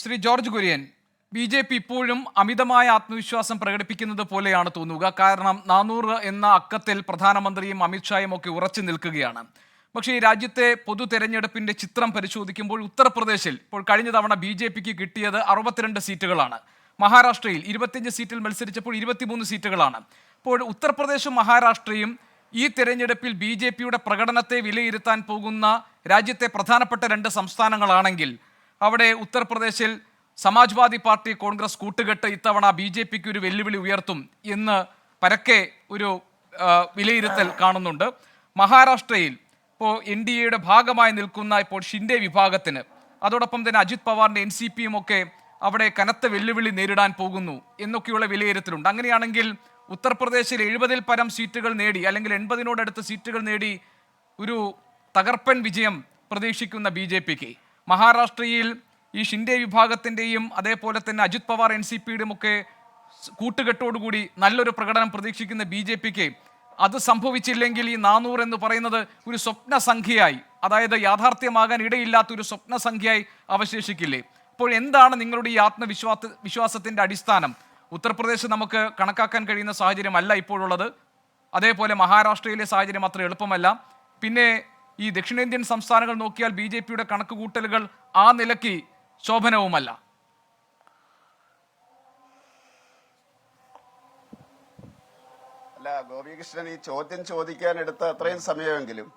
Shri George Kurian B J P ഇപ്പോഴും അമിതമായ ആത്മവിശ്വാസം പ്രകടിപ്പിക്കുന്നത് പോലെയാണ് തോന്നുക. കാരണം നാനൂറ് എന്ന അക്കത്തിൽ പ്രധാനമന്ത്രിയും അമിത്ഷായും ഒക്കെ ഉറച്ചു നിൽക്കുകയാണ്. പക്ഷേ ഈ രാജ്യത്തെ പൊതു തെരഞ്ഞെടുപ്പിന്റെ ചിത്രം പരിശോധിക്കുമ്പോൾ ഉത്തർപ്രദേശിൽ ഇപ്പോൾ കഴിഞ്ഞ തവണ ബി ജെ പിക്ക് കിട്ടിയത് അറുപത്തിരണ്ട് സീറ്റുകളാണ്. മഹാരാഷ്ട്രയിൽ ഇരുപത്തിയഞ്ച് സീറ്റിൽ മത്സരിച്ചപ്പോൾ ഇരുപത്തിമൂന്ന് സീറ്റുകളാണ്. അപ്പോൾ ഉത്തർപ്രദേശും മഹാരാഷ്ട്രയും ഈ തെരഞ്ഞെടുപ്പിൽ ബി ജെ പിയുടെ പ്രകടനത്തെ വിലയിരുത്താൻ പോകുന്ന രാജ്യത്തെ പ്രധാനപ്പെട്ട രണ്ട് സംസ്ഥാനങ്ങളാണെങ്കിൽ അവിടെ ഉത്തർപ്രദേശിൽ സമാജ്വാദി പാർട്ടി കോൺഗ്രസ് കൂട്ടുകെട്ട് ഇത്തവണ ബി ജെ പിക്ക് ഒരു വെല്ലുവിളി ഉയർത്തും എന്ന് പരക്കെ ഒരു വിലയിരുത്തൽ കാണുന്നുണ്ട്. മഹാരാഷ്ട്രയിൽ ഇപ്പോൾ എൻ ഡി എയുടെ ഭാഗമായി നിൽക്കുന്ന ഇപ്പോൾ ഷിൻഡെ വിഭാഗത്തിന് അതോടൊപ്പം തന്നെ അജിത് പവാറിന്റെ എൻ സി പിയും ഒക്കെ അവിടെ കനത്ത വെല്ലുവിളി നേരിടാൻ പോകുന്നു എന്നൊക്കെയുള്ള വിലയിരുത്തലുണ്ട്. അങ്ങനെയാണെങ്കിൽ ഉത്തർപ്രദേശിൽ എഴുപതിൽ പരം സീറ്റുകൾ നേടി അല്ലെങ്കിൽ എൺപതിനോടടുത്ത് സീറ്റുകൾ നേടി ഒരു തകർപ്പൻ വിജയം പ്രതീക്ഷിക്കുന്ന ബി ജെ പിക്ക്. മഹാരാഷ്ട്രയിൽ ഈ ഷിൻഡെ വിഭാഗത്തിന്റെയും അതേപോലെ തന്നെ അജിത് പവാർ എൻ സി പിയുടെയും ഒക്കെ കൂട്ടുകെട്ടോടുകൂടി നല്ലൊരു പ്രകടനം പ്രതീക്ഷിക്കുന്ന ബി ജെ പിക്ക് അത് സംഭവിച്ചില്ലെങ്കിൽ ഈ നാനൂറ് എന്ന് പറയുന്നത് ഒരു സ്വപ്ന സംഖ്യയായി അതായത് യാഥാർത്ഥ്യമാകാൻ ഇടയില്ലാത്ത ഒരു സ്വപ്ന സംഖ്യയായി അവശേഷിക്കില്ലേ? അപ്പോൾ എന്താണ് നിങ്ങളുടെ ഈ ആത്മവിശ്വാസ വിശ്വാസത്തിന്റെ അടിസ്ഥാനം? ഉത്തർപ്രദേശ് നമുക്ക് കണക്കാക്കാൻ കഴിയുന്ന സാഹചര്യമല്ല ഇപ്പോഴുള്ളത്. അതേപോലെ മഹാരാഷ്ട്രയിലെ സാഹചര്യം അത്ര എളുപ്പമല്ല. പിന്നെ ഈ ദക്ഷിണേന്ത്യൻ സംസ്ഥാനങ്ങൾ നോക്കിയാൽ ബി ജെ പിയുടെ കണക്കുകൂട്ടലുകൾ ആ നിലയ്ക്ക് ശോഭനവുമല്ല. അല്ല ഗോപികൃഷ്ണൻ ഈ ചോദ്യം ചോദിക്കാൻ എടുത്ത അത്രയും സമയമെങ്കിലും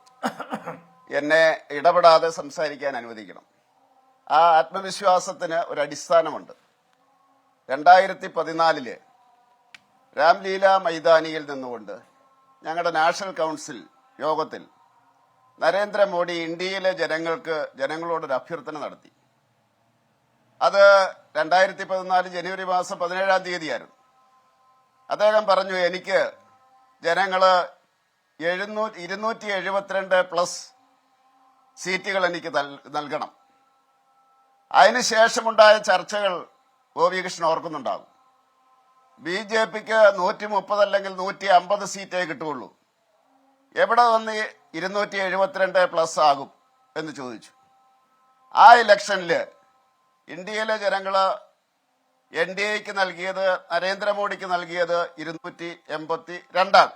എന്നെ ഇടപെടാതെ സംസാരിക്കാൻ അനുവദിക്കണം. ആ ആത്മവിശ്വാസത്തിന് ഒരു അടിസ്ഥാനമുണ്ട്. രണ്ടായിരത്തി പതിനാലിൽ രാംലീല മൈതാനിയിൽ നിന്നുകൊണ്ട് ഞങ്ങളുടെ നാഷണൽ കൗൺസിൽ യോഗത്തിൽ നരേന്ദ്രമോദി ഇന്ത്യയിലെ ജനങ്ങൾക്ക് ജനങ്ങളോടൊരു അഭ്യർത്ഥന നടത്തി. അത് രണ്ടായിരത്തി പതിനാല് ജനുവരി മാസം പതിനേഴാം തീയതിയായിരുന്നു. അദ്ദേഹം പറഞ്ഞു എനിക്ക് ജനങ്ങൾ എഴുന്നൂറ്റി ഇരുന്നൂറ്റി എഴുപത്തിരണ്ട് പ്ലസ് സീറ്റുകൾ എനിക്ക് നൽ- നൽകണം. അതിനുശേഷമുണ്ടായ ചർച്ചകൾ ഗോപികൃഷ്ണൻ ഓർക്കുന്നുണ്ടാകും ബി ജെ പിക്ക് നൂറ്റി മുപ്പത് അല്ലെങ്കിൽ നൂറ്റി അമ്പത് സീറ്റേ കിട്ടുകയുള്ളൂ. എവിടെ വന്ന് ഇരുന്നൂറ്റി എഴുപത്തിരണ്ട് പ്ലസ് ആകും എന്ന് ചോദിച്ചു. ആ ഇലക്ഷനിൽ ഇന്ത്യയിലെ ജനങ്ങൾ എൻ ഡി എക്ക് നൽകിയത് നരേന്ദ്രമോദിക്ക് നൽകിയത് ഇരുന്നൂറ്റി എൺപത്തി രണ്ടാണ്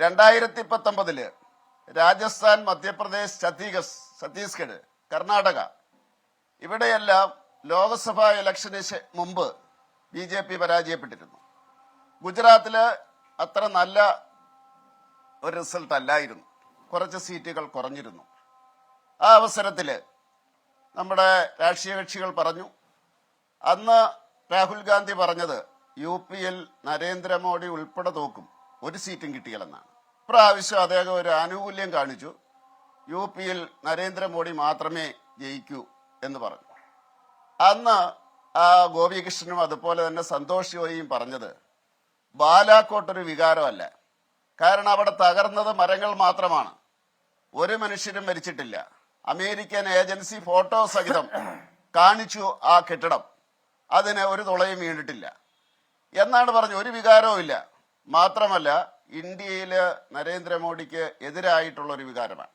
രണ്ടായിരത്തി പത്തൊമ്പതിൽ രാജസ്ഥാൻ മധ്യപ്രദേശ് ഛത്തീഗസ് ഛത്തീസ്ഗഡ് കർണാടക ഇവിടെയെല്ലാം ലോക്സഭാ ഇലക്ഷന് മുമ്പ് ബി ജെ പി പരാജയപ്പെട്ടിരുന്നു. ഗുജറാത്തിൽ അത്ര നല്ല ഒരു റിസൾട്ട് അല്ലായിരുന്നു. കുറച്ച് സീറ്റുകൾ കുറഞ്ഞിരുന്നു. ആ അവസരത്തിൽ നമ്മുടെ രാഷ്ട്രീയ കക്ഷികൾ പറഞ്ഞു അന്ന് രാഹുൽ ഗാന്ധി പറഞ്ഞത് യു പിയിൽ നരേന്ദ്രമോദി ഉൾപ്പെടെ തോക്കും ഒരു സീറ്റും കിട്ടിയില്ലെന്നാണ്. ഇപ്രാവശ്യം അദ്ദേഹം ഒരു ആനുകൂല്യം കാണിച്ചു യു പിയിൽ നരേന്ദ്രമോദി മാത്രമേ ജയിക്കൂ എന്ന് പറഞ്ഞു. അന്ന് ആ ഗോപികൃഷ്ണനും അതുപോലെ തന്നെ സന്തോഷ് ജോയിയും പറഞ്ഞത് ബാലാക്കോട്ടൊരു വികാരമല്ല കാരണം അവിടെ തകർന്നത് മരങ്ങൾ മാത്രമാണ്. ഒരു മനുഷ്യരും മരിച്ചിട്ടില്ല. അമേരിക്കൻ ഏജൻസി ഫോട്ടോ സഹിതം കാണിച്ചു ആ കെട്ടിടം. അതിന് ഒരു തുളയും വീണിട്ടില്ല. എന്നാണ് പറഞ്ഞു ഒരു വികാരവും ഇല്ല. മാത്രമല്ല ഇന്ത്യയിൽ നരേന്ദ്രമോദിക്ക് എതിരായിട്ടുള്ള ഒരു വികാരമാണ്.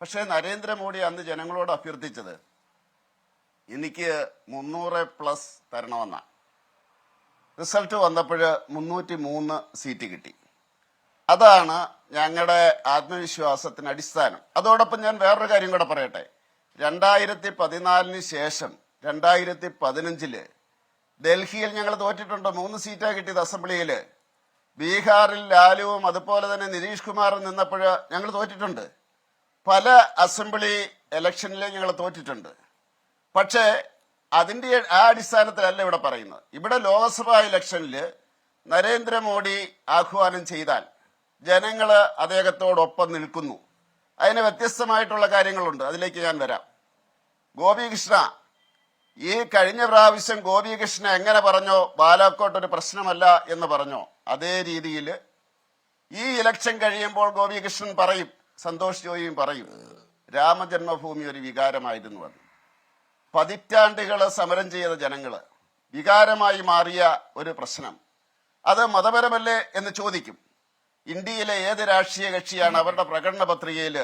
പക്ഷേ നരേന്ദ്രമോദി അന്ന് ജനങ്ങളോട് അഭ്യർത്ഥിച്ചത് എനിക്ക് മുന്നൂറ് പ്ലസ് തരണമെന്നാണ്. റിസൾട്ട് വന്നപ്പോൾ മുന്നൂറ്റി മൂന്ന് സീറ്റ് കിട്ടി. അതാണ് ഞങ്ങളുടെ ആത്മവിശ്വാസത്തിന് അടിസ്ഥാനം. അതോടൊപ്പം ഞാൻ വേറൊരു കാര്യം കൂടെ പറയട്ടെ. രണ്ടായിരത്തി പതിനാലിന് ശേഷം രണ്ടായിരത്തി പതിനഞ്ചിൽ ഡൽഹിയിൽ ഞങ്ങൾ തോറ്റിട്ടുണ്ട്. മൂന്ന് സീറ്റാ കിട്ടിയത് അസംബ്ലിയിൽ ബീഹാറിൽ ലാലുവും അതുപോലെ തന്നെ നിതീഷ് കുമാറും നിന്നപ്പോൾ ഞങ്ങൾ തോറ്റിട്ടുണ്ട്. പല അസംബ്ലി ഇലക്ഷനിൽ ഞങ്ങൾ തോറ്റിട്ടുണ്ട്. പക്ഷേ അതിന്റെ ആ അടിസ്ഥാനത്തിലല്ല ഇവിടെ പറയുന്നത്. ഇവിടെ ലോക്സഭാ ഇലക്ഷനിൽ നരേന്ദ്രമോദി ആഹ്വാനം ചെയ്താൽ ജനങ്ങൾ അദ്ദേഹത്തോടൊപ്പം നിൽക്കുന്നു. അതിന് വ്യത്യസ്തമായിട്ടുള്ള കാര്യങ്ങളുണ്ട്. അതിലേക്ക് ഞാൻ വരാം. ഗോപികൃഷ്ണ ഈ കഴിഞ്ഞ പ്രാവശ്യം ഗോപികൃഷ്ണ എങ്ങനെ പറഞ്ഞോ ബാലാക്കോട്ട് ഒരു പ്രശ്നമല്ല എന്ന് പറഞ്ഞോ അതേ രീതിയിൽ ഈ ഇലക്ഷൻ കഴിയുമ്പോൾ ഗോപികൃഷ്ണൻ പറയും സന്തോഷ് ജോയിയും പറയും രാമജന്മഭൂമി ഒരു വികാരമായിരുന്നു അത്. പതിറ്റാണ്ടുകൾ സമരം ചെയ്ത ജനങ്ങൾ വികാരമായി മാറിയ ഒരു പ്രശ്നം. അത് മതപരമല്ലേ എന്ന് ചോദിക്കും. ഇന്ത്യയിലെ ഏത് രാഷ്ട്രീയ കക്ഷിയാണ് അവരുടെ പ്രകടന പത്രികയിൽ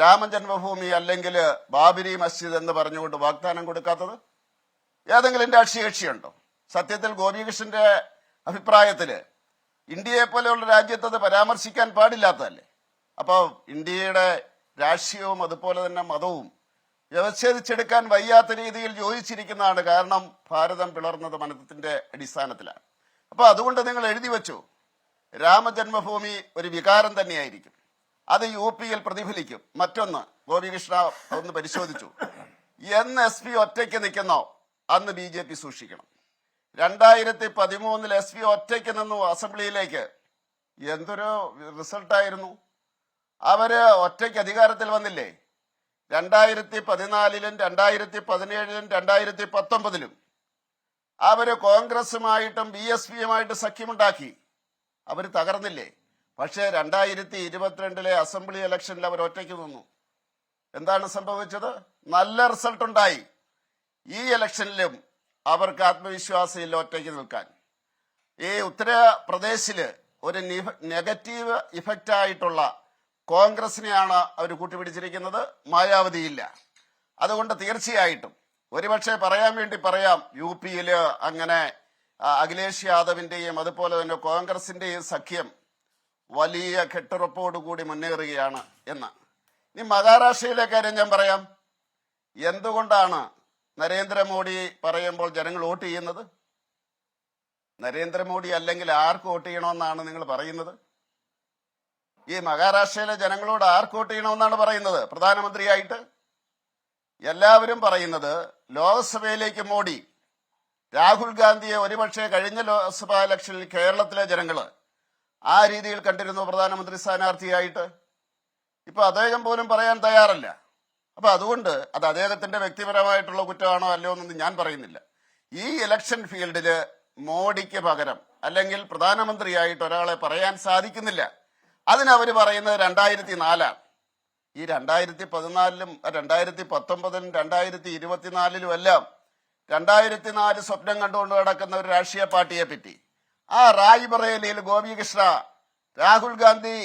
രാമജന്മഭൂമി അല്ലെങ്കിൽ ബാബരി മസ്ജിദ് എന്ന് പറഞ്ഞുകൊണ്ട് വാഗ്ദാനം കൊടുക്കാത്തത്? ഏതെങ്കിലും രാഷ്ട്രീയ കക്ഷിയുണ്ടോ? സത്യത്തിൽ ഗോപികൃഷ്ണന്റെ അഭിപ്രായത്തിൽ ഇന്ത്യയെ പോലെയുള്ള രാജ്യത്ത് അത് പരാമർശിക്കാൻ പാടില്ലാത്തതല്ലേ? അപ്പോൾ ഇന്ത്യയുടെ രാഷ്ട്രീയവും അതുപോലെ തന്നെ മതവും വ്യവച്ഛേദിച്ചെടുക്കാൻ വയ്യാത്ത രീതിയിൽ യോജിച്ചിരിക്കുന്നതാണ് കാരണം ഭാരതം പിളർന്നത് മനത്തിന്റെ അടിസ്ഥാനത്തിലാണ്. അപ്പോൾ അതുകൊണ്ട് നിങ്ങൾ എഴുതി വെച്ചു? രാമജന്മഭൂമി ഒരു വികാരം തന്നെയായിരിക്കും. അത് യു പിയിൽ പ്രതിഫലിക്കും. മറ്റൊന്ന് ഗോപികൃഷ്ണ ഒന്ന് പരിശോധിച്ചു. എന്ന് എസ് പി ഒറ്റയ്ക്ക് നിൽക്കുന്നോ? അന്ന് ബി ജെ പി സൂക്ഷിക്കണം. രണ്ടായിരത്തി പതിമൂന്നിൽ എസ് പി ഒറ്റയ്ക്ക് നിന്നു അസംബ്ലിയിലേക്ക് എന്തൊരു റിസൾട്ടായിരുന്നു? അവർ ഒറ്റയ്ക്ക് അധികാരത്തിൽ വന്നില്ലേ? രണ്ടായിരത്തി പതിനാലിലും രണ്ടായിരത്തി പതിനേഴിലും രണ്ടായിരത്തി പത്തൊമ്പതിലും അവർ കോൺഗ്രസുമായിട്ടും ബി എസ് പിയുമായിട്ട് സഖ്യമുണ്ടാക്കി. അവർ തകർന്നില്ലേ? പക്ഷേ രണ്ടായിരത്തി ഇരുപത്തിരണ്ടിലെ അസംബ്ലി ഇലക്ഷനിൽ അവർ ഒറ്റയ്ക്ക് നിന്നു. എന്താണ് സംഭവിച്ചത്? നല്ല റിസൾട്ട് ഉണ്ടായി. ഈ ഇലക്ഷനിലും അവർക്ക് ആത്മവിശ്വാസമില്ല ഒറ്റയ്ക്ക് നിൽക്കാൻ. ഈ ഉത്തർപ്രദേശിൽ ഒരു നെഗറ്റീവ് ഇഫക്റ്റ് ആയിട്ടുള്ള കോൺഗ്രസിനെയാണ് അവർ കൂട്ടുപിടിച്ചിരിക്കുന്നത് മായാവതിയില്ല. അതുകൊണ്ട് തീർച്ചയായിട്ടും ഒരുപക്ഷെ പറയാൻ വേണ്ടി പറയാം യു പിയിൽ അങ്ങനെ അഖിലേഷ് യാദവിന്റെയും അതുപോലെ തന്നെ കോൺഗ്രസിന്റെയും സഖ്യം വലിയ കെട്ടുറപ്പോടുകൂടി മുന്നേറുകയാണ് എന്ന്. ഇനി മഹാരാഷ്ട്രയിലെ കാര്യം ഞാൻ പറയാം. എന്തുകൊണ്ടാണ് നരേന്ദ്രമോദി പറയുമ്പോൾ ജനങ്ങൾ വോട്ട് ചെയ്യുന്നത്? നരേന്ദ്രമോദി അല്ലെങ്കിൽ ആർക്ക് വോട്ട് ചെയ്യണമെന്നാണ് നിങ്ങൾ പറയുന്നത്? ഈ മഹാരാഷ്ട്രയിലെ ജനങ്ങളോട് ആർക്ക് വോട്ട് ചെയ്യണമെന്നാണ് പറയുന്നത്? പ്രധാനമന്ത്രിയായിട്ട് എല്ലാവരും പറയുന്നത് ലോക്സഭയിലേക്ക് മോഡി രാഹുൽ ഗാന്ധിയെ ഒരുപക്ഷെ കഴിഞ്ഞ ലോക്സഭാ ഇലക്ഷനിൽ കേരളത്തിലെ ജനങ്ങൾ ആ രീതിയിൽ കണ്ടിരുന്നു പ്രധാനമന്ത്രി സ്ഥാനാർത്ഥിയായിട്ട്. ഇപ്പൊ അദ്ദേഹം പോലും പറയാൻ തയ്യാറല്ല. അപ്പൊ അതുകൊണ്ട് അത് അദ്ദേഹത്തിന്റെ വ്യക്തിപരമായിട്ടുള്ള കുറ്റമാണോ അല്ലയോ എന്നൊന്നും ഞാൻ പറയുന്നില്ല. ഈ ഇലക്ഷൻ ഫീൽഡിൽ മോഡിക്ക് പകരം അല്ലെങ്കിൽ പ്രധാനമന്ത്രിയായിട്ട് ഒരാളെ പറയാൻ സാധിക്കുന്നില്ല. അതിനവർ പറയുന്നത് രണ്ടായിരത്തി നാലാണ് ഈ രണ്ടായിരത്തി പതിനാലിലും രണ്ടായിരത്തി പത്തൊമ്പതിലും രണ്ടായിരത്തി ഇരുപത്തിനാലിലും എല്ലാം രണ്ടായിരത്തി നാല് സ്വപ്നം കണ്ടുകൊണ്ട് നടക്കുന്ന ഒരു രാഷ്ട്രീയ പാർട്ടിയെ പറ്റി. ആ റായ്ബറേലിയിൽ ഗോപികൃഷ്ണ രാഹുൽ ഗാന്ധി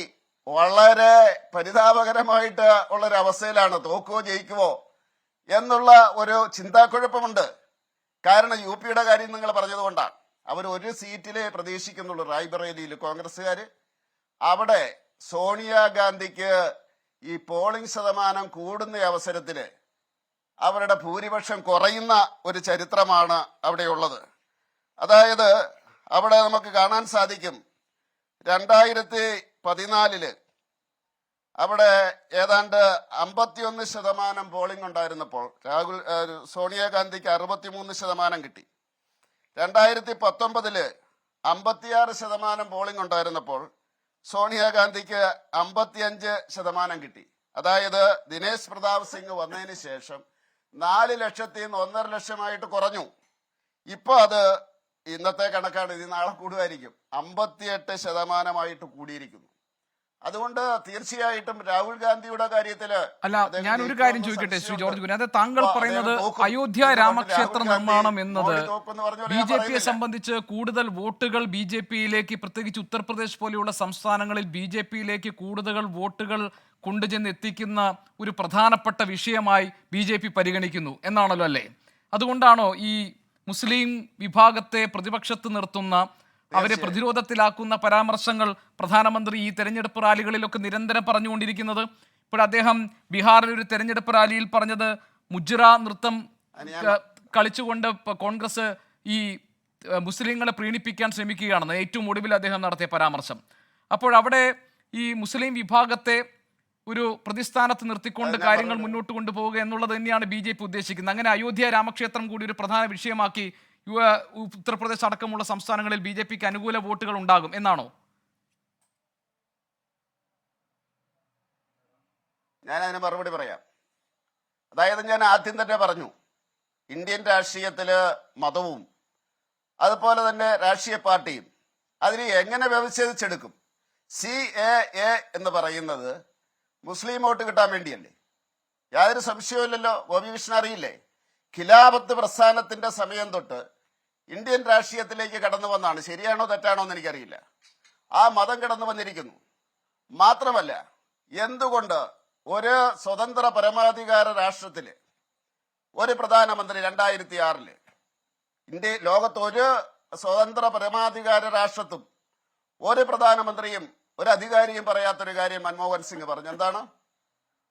വളരെ പരിതാപകരമായിട്ട് ഉള്ള ഒരു അവസ്ഥയിലാണ് തോക്കുവോ ജയിക്കുവോ എന്നുള്ള ഒരു ചിന്താക്കുഴപ്പമുണ്ട്. കാരണം യു പിയുടെ കാര്യം നിങ്ങൾ പറഞ്ഞതുകൊണ്ടാണ്. അവർ ഒരു സീറ്റിലെ പ്രതീക്ഷിക്കുന്നുള്ളൂ റായ്ബറേലിയിൽ കോൺഗ്രസ്സുകാര് അവിടെ സോണിയാഗാന്ധിക്ക് ഈ പോളിംഗ് ശതമാനം കൂടുന്ന അവസരത്തിൽ അവരുടെ ഭൂരിപക്ഷം കുറയുന്ന ഒരു ചരിത്രമാണ് അവിടെയുള്ളത്. അതായത് അവിടെ നമുക്ക് കാണാൻ സാധിക്കും രണ്ടായിരത്തി പതിനാലിൽ അവിടെ ഏതാണ്ട് അമ്പത്തിയൊന്ന് ശതമാനം പോളിംഗ് ഉണ്ടായിരുന്നപ്പോൾ രാഹുൽ സോണിയാഗാന്ധിക്ക് അറുപത്തിമൂന്ന് ശതമാനം കിട്ടി. രണ്ടായിരത്തി പത്തൊമ്പതിൽ അമ്പത്തിയാറ് ശതമാനം പോളിംഗ് ഉണ്ടായിരുന്നപ്പോൾ സോണിയാഗാന്ധിക്ക് അമ്പത്തിയഞ്ച് ശതമാനം കിട്ടി. അതായത് ദിനേശ് പ്രതാപ് സിംഗ് വന്നതിന് ശേഷം നാല് ലക്ഷത്തിൽ നിന്ന് ഒന്നര ലക്ഷമായിട്ട് കുറഞ്ഞു. ഇപ്പൊ അത് ഇന്നത്തെ കണക്കാണ്. ഇത് നാളെ കൂടുമായിരിക്കും. അമ്പത്തിയെട്ട് ശതമാനമായിട്ട് കൂടിയിരിക്കുന്നു. അതുകൊണ്ട് തീർച്ചയായിട്ടും രാഹുൽ ഗാന്ധിയുടെ കാര്യത്തിൽ അല്ല ഞാൻ ഒരു കാര്യം ചോദിക്കട്ടെ ശ്രീ ജോർജ് കുര്യൻ അത് താങ്കൾ പറയുന്നത് അയോധ്യ രാമക്ഷേത്ര നിർമ്മാണം എന്നത് ബി ജെ പിയെ സംബന്ധിച്ച് കൂടുതൽ വോട്ടുകൾ ബി ജെ പിയിലേക്ക് പ്രത്യേകിച്ച് ഉത്തർപ്രദേശ് പോലെയുള്ള സംസ്ഥാനങ്ങളിൽ ബി ജെ പിയിലേക്ക് കൂടുതൽ വോട്ടുകൾ കൊണ്ടുചെന്ന് എത്തിക്കുന്ന ഒരു പ്രധാനപ്പെട്ട വിഷയമായി ബി ജെ പി പരിഗണിക്കുന്നു എന്നാണല്ലോ അല്ലേ? അതുകൊണ്ടാണോ ഈ മുസ്ലിം വിഭാഗത്തെ പ്രതിപക്ഷത്ത് നിർത്തുന്ന അവരെ പ്രതിരോധത്തിലാക്കുന്ന പരാമർശങ്ങൾ പ്രധാനമന്ത്രി ഈ തെരഞ്ഞെടുപ്പ് റാലികളിലൊക്കെ നിരന്തരം പറഞ്ഞുകൊണ്ടിരിക്കുന്നത്. ഇപ്പോൾ അദ്ദേഹം ബീഹാറിൽ ഒരു തെരഞ്ഞെടുപ്പ് റാലിയിൽ പറഞ്ഞത് മുജ്റ നൃത്തം കളിച്ചുകൊണ്ട് കോൺഗ്രസ് ഈ മുസ്ലിങ്ങളെ പ്രീണിപ്പിക്കാൻ ശ്രമിക്കുകയാണെന്ന് ഏറ്റവും ഒടുവിൽ അദ്ദേഹം നടത്തിയ പരാമർശം. അപ്പോൾ അവിടെ ഈ മുസ്ലിം വിഭാഗത്തെ ഒരു പ്രതിസ്ഥാനത്ത് നിർത്തിക്കൊണ്ട് കാര്യങ്ങൾ മുന്നോട്ട് കൊണ്ടുപോവുക എന്നുള്ളത് തന്നെയാണ് ബി ജെ പി ഉദ്ദേശിക്കുന്നത്. അങ്ങനെ അയോധ്യ രാമക്ഷേത്രം കൂടി ഒരു പ്രധാന വിഷയമാക്കി ഉത്തർപ്രദേശ് അടക്കമുള്ള സംസ്ഥാനങ്ങളിൽ ബി ജെ പിക്ക് അനുകൂല വോട്ടുകൾ ഉണ്ടാകും എന്നാണോ? ഞാൻ അതിന് മറുപടി പറയാം. അതായത് ഞാൻ ആദ്യം തന്നെ പറഞ്ഞു ഇന്ത്യൻ രാഷ്ട്രീയത്തിൽ മതവും അതുപോലെ തന്നെ രാഷ്ട്രീയ പാർട്ടിയും അതിനെ എങ്ങനെ വ്യവച്ഛേദിച്ചെടുക്കും? സി എ എ എന്ന് പറയുന്നത് മുസ്ലിം വോട്ട് കിട്ടാൻ വേണ്ടിയല്ലേ? യാതൊരു സംശയവുമില്ലല്ലോ? ഗോപികൃഷ്ണൻ അറിയില്ലേ? ഖിലാഫത്ത് പ്രസ്ഥാനത്തിന്റെ സമയം തൊട്ട് ഇന്ത്യൻ രാഷ്ട്രീയത്തിലേക്ക് കടന്നു വന്നാണ്. ശരിയാണോ തെറ്റാണോ എന്ന് എനിക്കറിയില്ല. ആ മതം കടന്നു വന്നിരിക്കുന്നു. മാത്രമല്ല എന്തുകൊണ്ട് ഒരു സ്വതന്ത്ര പരമാധികാര രാഷ്ട്രത്തിൽ ഒരു പ്രധാനമന്ത്രി രണ്ടായിരത്തി ആറിൽ ഇന്ത്യ ലോകത്ത് ഒരു സ്വതന്ത്ര പരമാധികാര രാഷ്ട്രത്തും ഒരു പ്രധാനമന്ത്രിയും ഒരു അധികാരിയും പറയാത്തൊരു കാര്യം മൻമോഹൻ സിംഗ് പറഞ്ഞു. എന്താണ്?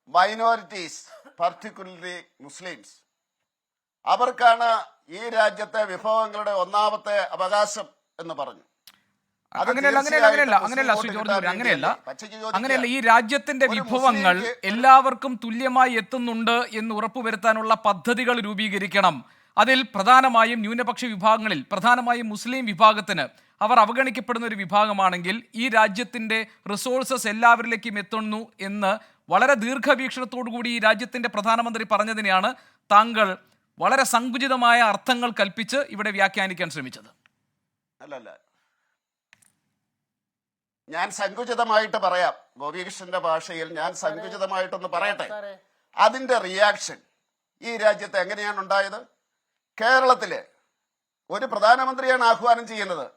മൈനോറിറ്റീസ് പർട്ടിക്കുലർലി മുസ്ലിംസ് അവർക്കാണ് ഈ രാജ്യത്തെ വിഭവങ്ങളുടെ ഒന്നാമത്തെ അവകാശം എന്ന് പറഞ്ഞു. അങ്ങനെയല്ല അങ്ങനെയല്ല അങ്ങനെയല്ല അങ്ങനെയല്ല ജോർജ് അങ്ങനെയല്ല. അങ്ങനെയല്ല ഈ രാജ്യത്തിന്റെ വിഭവങ്ങൾ എല്ലാവർക്കും തുല്യമായി എത്തുന്നുണ്ട് എന്ന് ഉറപ്പുവരുത്താനുള്ള പദ്ധതികൾ രൂപീകരിക്കണം. അതിൽ പ്രധാനമായും ന്യൂനപക്ഷ വിഭാഗങ്ങളിൽ പ്രധാനമായും മുസ്ലിം വിഭാഗത്തിന് അവർ അവഗണിക്കപ്പെടുന്ന ഒരു വിഭാഗമാണെങ്കിൽ ഈ രാജ്യത്തിന്റെ റിസോഴ്സസ് എല്ലാവരിലേക്കും എത്തുന്നു എന്ന് വളരെ ദീർഘവീക്ഷണത്തോടു കൂടി ഈ രാജ്യത്തിന്റെ പ്രധാനമന്ത്രി പറഞ്ഞതിനെയാണ് താങ്കൾ വളരെ സങ്കുചിതമായ അർത്ഥങ്ങൾ കൽപ്പിച്ച് ഇവിടെ വ്യാഖ്യാനിക്കാൻ ശ്രമിച്ചത്. അല്ലല്ല. ഞാൻ സങ്കുചിതമായിട്ട് പറയാം. ഗോപികൃഷ്ണന്റെ ഭാഷയിൽ ഞാൻ സങ്കുചിതമായിട്ടൊന്ന് പറയട്ടെ. അതിന്റെ റിയാക്ഷൻ ഈ രാജ്യത്ത് എങ്ങനെയാണ് ഉണ്ടായത്? കേരളത്തിൽ ഒരു പ്രധാനമന്ത്രിയാണ് ആഹ്വാനം ചെയ്യുന്നത്.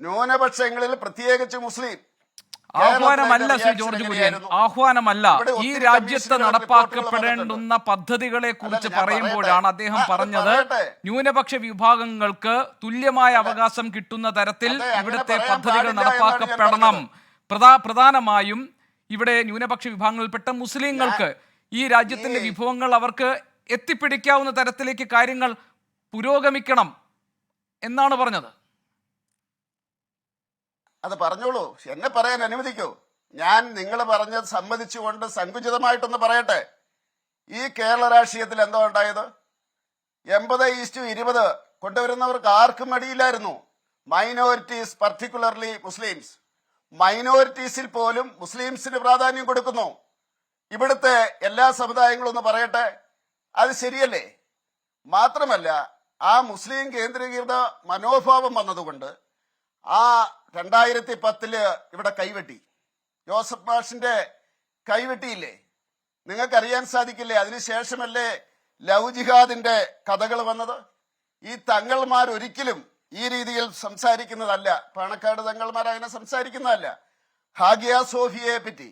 ന്യൂനപക്ഷങ്ങളിൽ പ്രത്യേകിച്ച് മുസ്ലിം ആഹ്വാനമല്ല ശ്രീ ജോർജ് കുര്യൻ. ആഹ്വാനമല്ല. ഈ രാജ്യത്ത് നടപ്പാക്കപ്പെടേണ്ടുന്ന പദ്ധതികളെ കുറിച്ച് പറയുമ്പോഴാണ് അദ്ദേഹം പറഞ്ഞത് ന്യൂനപക്ഷ വിഭാഗങ്ങൾക്ക് തുല്യമായ അവകാശം കിട്ടുന്ന തരത്തിൽ ഇവിടുത്തെ പദ്ധതികൾ നടപ്പാക്കപ്പെടണം. പ്രധാ പ്രധാനമായും ഇവിടെ ന്യൂനപക്ഷ വിഭാഗങ്ങളിൽപ്പെട്ട മുസ്ലിങ്ങൾക്ക് ഈ രാജ്യത്തിന്റെ വിഭവങ്ങൾ അവർക്ക് എത്തിപ്പിടിക്കാവുന്ന തരത്തിലേക്ക് കാര്യങ്ങൾ പുരോഗമിക്കണം എന്നാണ് പറഞ്ഞത്. അത് പറഞ്ഞോളൂ. എന്നെ പറയാൻ അനുവദിക്കൂ. ഞാൻ നിങ്ങൾ പറഞ്ഞത് സമ്മതിച്ചുകൊണ്ട് സങ്കുചിതമായിട്ടൊന്ന് പറയട്ടെ. ഈ കേരള രാഷ്ട്രീയത്തിൽ എന്തോ ഉണ്ടായത്? എൺപത് ഈസ്റ്റു ഇരുപത് കൊണ്ടുവരുന്നവർക്ക് ആർക്കും മടിയില്ലായിരുന്നു. മൈനോറിറ്റീസ് പർട്ടിക്കുലർലി മുസ്ലിംസ് മൈനോറിറ്റീസിൽ പോലും മുസ്ലിംസിന് പ്രാധാന്യം കൊടുക്കുന്നു. ഇവിടുത്തെ എല്ലാ സമുദായങ്ങളും ഒന്ന് പറയട്ടെ. അത് ശരിയല്ലേ? മാത്രമല്ല ആ മുസ്ലിം കേന്ദ്രീകൃത മനോഭാവം വന്നതുകൊണ്ട് ആ രണ്ടായിരത്തി പത്തിൽ ഇവിടെ കൈവെട്ടി. ജോസഫ് മാഷിന്റെ കൈവെട്ടിയില്ലേ? നിങ്ങൾക്കറിയാൻ സാധിക്കില്ലേ? അതിനുശേഷമല്ലേ ലവ് കഥകൾ വന്നത്? ഈ തങ്ങൾമാർ ഒരിക്കലും ഈ രീതിയിൽ സംസാരിക്കുന്നതല്ല. പാണക്കാട് തങ്ങൾമാർ അങ്ങനെ സംസാരിക്കുന്നതല്ല. ഹാഗിയ സോഫിയയെ പറ്റി.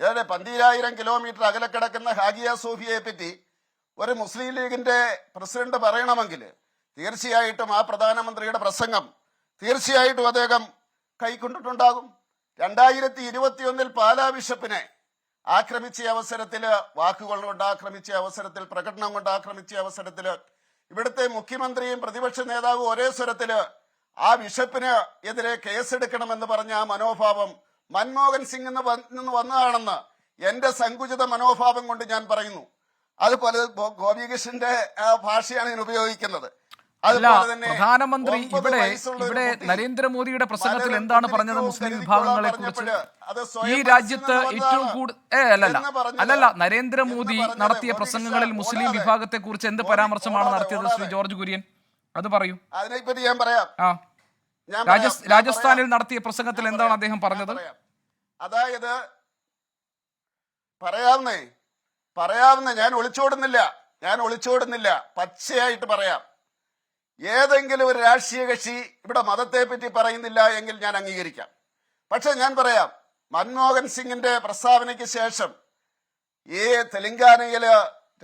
ഏതാണ്ട് പന്തിരായിരം കിലോമീറ്റർ അകലെ കിടക്കുന്ന ഹാഗിയ സോഫിയയെ പറ്റി ഒരു മുസ്ലിം ലീഗിന്റെ പ്രസിഡന്റ് പറയണമെങ്കിൽ തീർച്ചയായിട്ടും ആ പ്രധാനമന്ത്രിയുടെ പ്രസംഗം തീർച്ചയായിട്ടും അദ്ദേഹം കൈക്കൊണ്ടിട്ടുണ്ടാകും. രണ്ടായിരത്തി ഇരുപത്തിയൊന്നിൽ പാലാ ബിഷപ്പിനെ ആക്രമിച്ച അവസരത്തിൽ വാക്കുകൾ കൊണ്ട് ആക്രമിച്ച അവസരത്തിൽ പ്രകടനം കൊണ്ട് ആക്രമിച്ച അവസരത്തിൽ ഇവിടുത്തെ മുഖ്യമന്ത്രിയും പ്രതിപക്ഷ നേതാവും ഒരേ സ്വരത്തിൽ ആ ബിഷപ്പിന് എതിരെ കേസെടുക്കണമെന്ന് പറഞ്ഞ ആ മനോഭാവം മൻമോഹൻ സിംഗ് നിന്ന് വന്നതാണെന്ന് എന്റെ സങ്കുചിത മനോഭാവം കൊണ്ട് ഞാൻ പറയുന്നു. അതുപോലെ ഗോപികൃഷ്ണന്റെ ഭാഷയാണ് ഞാൻ ഉപയോഗിക്കുന്നത്. അല്ല പ്രധാനമന്ത്രി ഇവിടെ ഇവിടെ നരേന്ദ്രമോദിയുടെ പ്രസംഗത്തിൽ എന്താണ് പറഞ്ഞത് മുസ്ലിം വിഭാഗങ്ങളെ കുറിച്ച് ഈ രാജ്യത്ത് ഏറ്റവും കൂടുതൽ ഏ അല്ലല്ല. അല്ലല്ല നരേന്ദ്രമോദി നടത്തിയ പ്രസംഗങ്ങളിൽ മുസ്ലിം വിഭാഗത്തെ കുറിച്ച് എന്ത് പരാമർശമാണ് നടത്തിയത് ശ്രീ ജോർജ് കുര്യൻ? അത് പറയൂ. അതിനെപ്പറ്റി ഞാൻ പറയാം. ആ. രാജസ്ഥാനിൽ നടത്തിയ പ്രസംഗത്തിൽ എന്താണ് അദ്ദേഹം പറഞ്ഞത്? അതായത് പറയാവുന്നേ പറയാവുന്ന. ഞാൻ ഒളിച്ചോടുന്നില്ല. ഞാൻ ഒളിച്ചോടുന്നില്ല. പച്ചയായിട്ട് പറയാം. ഏതെങ്കിലും ഒരു രാഷ്ട്രീയ കക്ഷി ഇവിടെ മതത്തെ പറ്റി പറയുന്നില്ല എങ്കിൽ ഞാൻ അംഗീകരിക്കാം. പക്ഷെ ഞാൻ പറയാം മൻമോഹൻ സിംഗിന്റെ പ്രസ്താവനയ്ക്ക് ശേഷം ഈ തെലങ്കാനയിൽ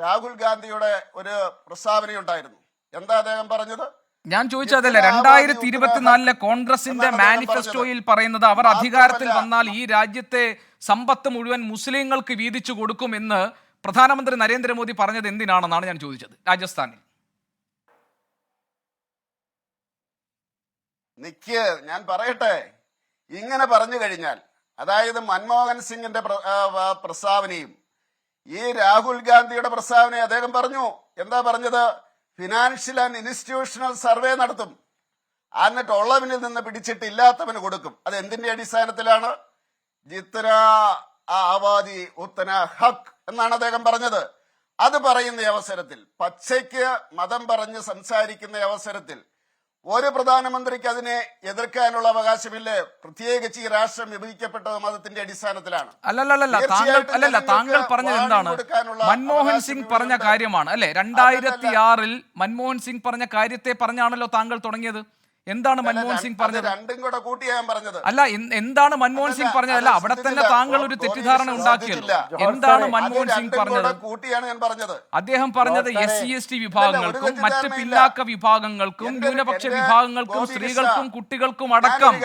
രാഹുൽ ഗാന്ധിയുടെ ഒരു പ്രസ്താവനയുണ്ടായിരുന്നു. എന്താ അദ്ദേഹം പറഞ്ഞത്? ഞാൻ ചോദിച്ചതല്ലേ രണ്ടായിരത്തി ഇരുപത്തിനാലിലെ കോൺഗ്രസിന്റെ മാനിഫെസ്റ്റോയിൽ പറയുന്നത് അവർ അധികാരത്തിൽ വന്നാൽ ഈ രാജ്യത്തെ സമ്പത്ത് മുഴുവൻ മുസ്ലിങ്ങൾക്ക് വീതിച്ചു കൊടുക്കുമെന്ന് പ്രധാനമന്ത്രി നരേന്ദ്രമോദി പറഞ്ഞത് എന്തിനാണെന്നാണ് ഞാൻ ചോദിച്ചത് രാജസ്ഥാനിൽ. നിക്ക് ഞാൻ പറയട്ടെ. ഇങ്ങനെ പറഞ്ഞു കഴിഞ്ഞാൽ അതായത് മൻമോഹൻ സിംഗിന്റെ പ്രസ്താവനയും ഈ രാഹുൽ ഗാന്ധിയുടെ പ്രസ്താവനയും അദ്ദേഹം പറഞ്ഞു. എന്താ പറഞ്ഞത്? ഫിനാൻഷ്യൽ ആൻഡ് ഇൻസ്റ്റിറ്റ്യൂഷണൽ സർവേ നടത്തും. എന്നിട്ട് ഉള്ളവനിൽ നിന്ന് പിടിച്ചിട്ട് ഇല്ലാത്തവന് കൊടുക്കും. അത് എന്തിന്റെ അടിസ്ഥാനത്തിലാണ്? ജിത്തന ആവാദി ഉത്തന ഹക്ക് എന്നാണ് അദ്ദേഹം പറഞ്ഞത്. അത് പറയുന്ന അവസരത്തിൽ പച്ചയ്ക്ക് മതം പറഞ്ഞ് സംസാരിക്കുന്ന അവസരത്തിൽ ഒരു പ്രധാനമന്ത്രിക്ക് അതിനെ എതിർക്കാനുള്ള അവകാശമില്ല? പ്രത്യേകിച്ച് ഈ രാഷ്ട്രം വിഭജിക്കപ്പെട്ടത് മതത്തിന്റെ അടിസ്ഥാനത്തിലാണ്. അല്ലല്ലല്ല താങ്കൾ അല്ലല്ല താങ്കൾ പറഞ്ഞത് എന്താണ്? മൻമോഹൻ സിംഗ് പറഞ്ഞ കാര്യമാണ്. അല്ലെ രണ്ടായിരത്തി ആറിൽ മൻമോഹൻ സിംഗ് പറഞ്ഞ കാര്യത്തെ പറഞ്ഞാണല്ലോ താങ്കൾ തുടങ്ങിയത്. എന്താണ് മൻമോഹൻ സിംഗ് പറഞ്ഞത്? രണ്ടും കൂടെ കൂട്ടിയാ ഞാൻ പറഞ്ഞത്. അല്ല എന്താണ് മൻമോഹൻ സിംഗ് പറഞ്ഞത്? അല്ല അവിടെ തന്നെ താങ്കൾ ഒരു തെറ്റിദ്ധാരണ ഉണ്ടാക്കിയത് ഉണ്ടാക്കിയല്ലോ. എന്താണ് മൻമോഹൻ സിംഗ് പറഞ്ഞത്? കൂട്ടിയാണ് ഞാൻ പറഞ്ഞത്. അദ്ദേഹം പറഞ്ഞത് എസ് സി എസ് ടി വിഭാഗങ്ങൾക്കും മറ്റ് പിന്നാക്ക വിഭാഗങ്ങൾക്കും ന്യൂനപക്ഷ വിഭാഗങ്ങൾക്കും സ്ത്രീകൾക്കും കുട്ടികൾക്കും അടക്കം.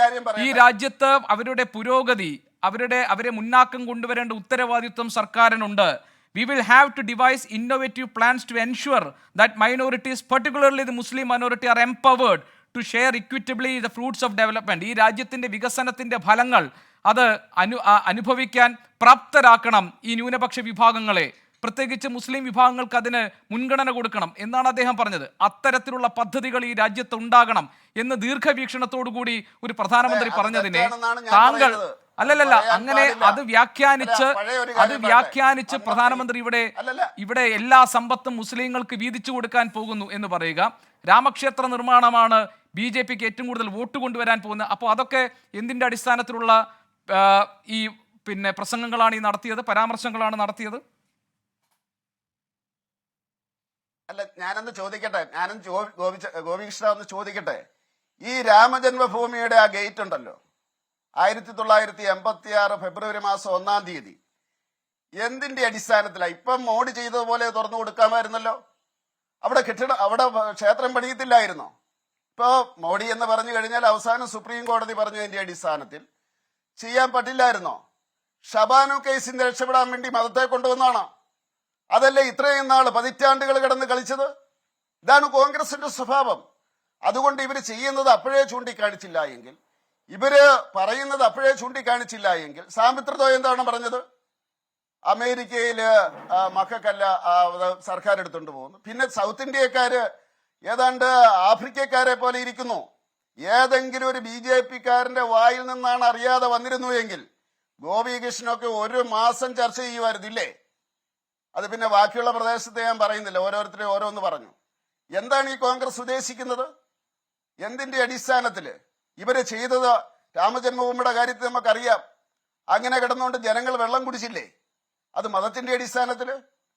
ഈ രാജ്യത്ത് അവരുടെ പുരോഗതി അവരുടെ അവരെ മുന്നാക്കം കൊണ്ടുവരേണ്ട ഉത്തരവാദിത്വം സർക്കാരിനുണ്ട്. We will have to devise innovative plans to ensure that minorities particularly the Muslim minority are empowered to share equitably the fruits of development ഈ രാജ്യത്തിന്റെ വികസനത്തിന്റെ ഫലങ്ങൾ അത് അനു അനുഭവിക്കാൻ പ്രാപ്തരാക്കണം ഈ ന്യൂനപക്ഷ വിഭാഗങ്ങളെ. പ്രത്യേകിച്ച് മുസ്ലിം വിഭാഗങ്ങൾക്ക് അതിന് മുൻഗണന കൊടുക്കണം എന്നാണ് അദ്ദേഹം പറഞ്ഞത്. അത്തരത്തിലുള്ള പദ്ധതികൾ ഈ രാജ്യത്ത് ഉണ്ടാകണം എന്ന് ദീർഘവീക്ഷണത്തോടു കൂടി ഒരു പ്രധാനമന്ത്രി പറഞ്ഞതിനെ താങ്കൾ. അല്ലല്ലല്ല അങ്ങനെ അത് വ്യാഖ്യാനിച്ച് അത് വ്യാഖ്യാനിച്ച് പ്രധാനമന്ത്രി ഇവിടെ. ഇവിടെ എല്ലാ സമ്പത്തും മുസ്ലിങ്ങൾക്ക് വീതിച്ചു കൊടുക്കാൻ പോകുന്നു എന്ന് പറയുക. രാമക്ഷേത്ര നിർമ്മാണമാണ് ബി ജെ പിക്ക് ഏറ്റവും കൂടുതൽ വോട്ട് കൊണ്ടുവരാൻ പോകുന്നത് അപ്പോൾ അതൊക്കെ എന്തിന്റെ അടിസ്ഥാനത്തിലുള്ള ഈ പിന്നെ പ്രസംഗങ്ങളാണ് ഈ നടത്തിയത്? പരാമർശങ്ങളാണ് നടത്തിയത്? അല്ല ഞാനൊന്ന് ചോദിക്കട്ടെ. ഗോപി ഗോപികൃഷ്ണ ഒന്ന് ചോദിക്കട്ടെ. ഈ രാമജന്മഭൂമിയുടെ ആ ഗേറ്റ് ഉണ്ടല്ലോ? ആയിരത്തി തൊള്ളായിരത്തി എൺപത്തി ആറ് ഫെബ്രുവരി മാസം ഒന്നാം തീയതി. എന്തിന്റെ അടിസ്ഥാനത്തിലാണ് ഇപ്പം മോഡി ചെയ്തതുപോലെ തുറന്നു കൊടുക്കാമായിരുന്നല്ലോ? അവിടെ കെട്ടിട അവിടെ ക്ഷേത്രം പണിയത്തില്ലായിരുന്നോ? ഇപ്പോ മോഡി എന്ന് പറഞ്ഞു കഴിഞ്ഞാൽ അവസാനം സുപ്രീം കോടതി പറഞ്ഞതിന്റെ അടിസ്ഥാനത്തിൽ ചെയ്യാൻ പറ്റില്ലായിരുന്നോ? ഷബാനു കേസിന് രക്ഷപ്പെടാൻ വേണ്ടി മതത്തെ കൊണ്ടുവന്നാണോ അതല്ലേ ഇത്രയും നാൾ പതിറ്റാണ്ടുകൾ കിടന്ന് കളിച്ചത്? ഇതാണ് കോൺഗ്രസിന്റെ സ്വഭാവം. അതുകൊണ്ട് ഇവർ ചെയ്യുന്നത് അപ്പോഴേ ചൂണ്ടിക്കാണിച്ചില്ല എങ്കിൽ ഇവർ പറയുന്നത് അപ്പോഴേ ചൂണ്ടിക്കാണിച്ചില്ല എങ്കിൽ സാമിത്രതോ എന്താണ് പറഞ്ഞത്? അമേരിക്കയിൽ ആ, മക്കൾക്കല്ല സർക്കാർ എടുത്തുകൊണ്ട് പോകുന്നു. പിന്നെ സൗത്ത് ഇന്ത്യക്കാര് ഏതാണ്ട് ആഫ്രിക്കക്കാരെ പോലെ ഇരിക്കുന്നു. ഏതെങ്കിലും ഒരു ബി ജെ പിക്കാരന്റെ വായിൽ നിന്നാണ് അറിയാതെ വന്നിരുന്നു എങ്കിൽ ഗോപികൃഷ്ണനൊക്കെ ഒരു മാസം ചർച്ച ചെയ്യുമായിരുന്നില്ലേ? അത് പിന്നെ ബാക്കിയുള്ള പ്രദേശത്തെ ഞാൻ പറയുന്നില്ല. ഓരോരുത്തരും ഓരോന്ന് പറഞ്ഞു. എന്താണ് ഈ കോൺഗ്രസ് ഉദ്ദേശിക്കുന്നത്? എന്തിന്റെ അടിസ്ഥാനത്തിൽ ഇവർ ചെയ്തത് രാമജന്മഭൂമിയുടെ കാര്യത്തിൽ നമുക്കറിയാം. അങ്ങനെ കിടന്നുകൊണ്ട് ജനങ്ങൾ വെള്ളം കുടിച്ചില്ലേ? അത് മതത്തിന്റെ അടിസ്ഥാനത്തിൽ